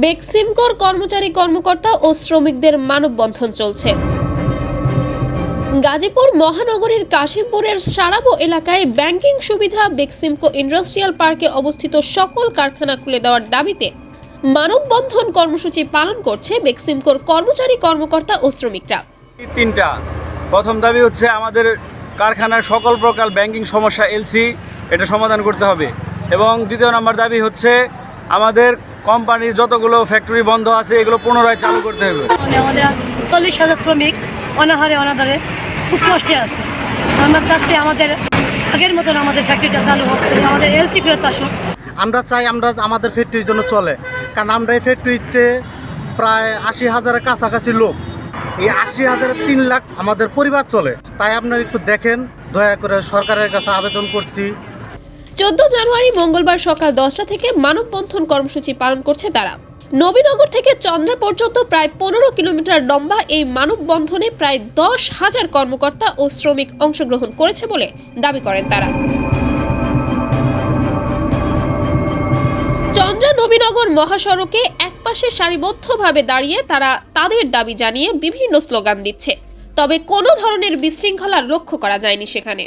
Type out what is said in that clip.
বেক্সিমকোর কর্মচারী কর্মকর্তা ও শ্রমিকদের মানববন্ধন চলছে। গাজীপুর মহানগরীর কাশিমপুরের সারাবো এলাকায় ব্যাংকিং সুবিধা বেক্সিমকো ইন্ডাস্ট্রিয়াল পার্কে অবস্থিত সকল কারখানা খুলে দেওয়ার দাবিতে মানববন্ধন কর্মসূচি পালন করছে বেক্সিমকোর কর্মচারী কর্মকর্তা ও শ্রমিকরা। তিনটা। প্রথম দাবি হচ্ছে আমাদের কারখানার সকল প্রকার ব্যাংকিং সমস্যা এলসি, এটা সমাধান করতে হবে। এবং দ্বিতীয় নম্বর দাবি হচ্ছে আমাদের কোম্পানির যতগুলো ফ্যাক্টরি বন্ধ আছে এগুলো পুনরায় চালু করতে হবে। মানে আমাদের চল্লিশ হাজার শ্রমিক অনাহারে অনাদারে খুব কষ্টে আছে। আমরা চাচ্ছি আমাদের আগের মতন আমাদের ফ্যাক্টরিটা চালু হোক আমাদের এলসি ফেরত আসুক। আমরা চাই আমরা আমাদের ফ্যাক্টরির জন্য চলে। কারণ আমরা এই ফ্যাক্টরিতে প্রায় আশি হাজারের কাছাকাছি লোক। এই আশি হাজারের তিন লাখ আমাদের পরিবার চলে। তাই আপনারা একটু দেখেন দয়া করে সরকারের কাছে আবেদন করছি। চোদ্দ জানুয়ারি মঙ্গলবার সকাল দশটা থেকে মানববন্ধন কর্মসূচি পালন করছে তারা। নবীনগর থেকে চন্দ্রা পর্যন্ত প্রায় পনেরো কিলোমিটার লম্বা এই মানববন্ধনে প্রায় দশ হাজার কর্মকর্তা ও শ্রমিক অংশগ্রহণ করেছে বলে দাবি করেন তারা। চন্দ্রা নবীনগর মহাসড়কে একপাশে সারিবদ্ধভাবে দাঁড়িয়ে তারা তাদের দাবি জানিয়ে বিভিন্ন স্লোগান দিচ্ছে। তবে কোনো ধরনের বিশৃঙ্খলা লক্ষ্য করা যায়নি সেখানে।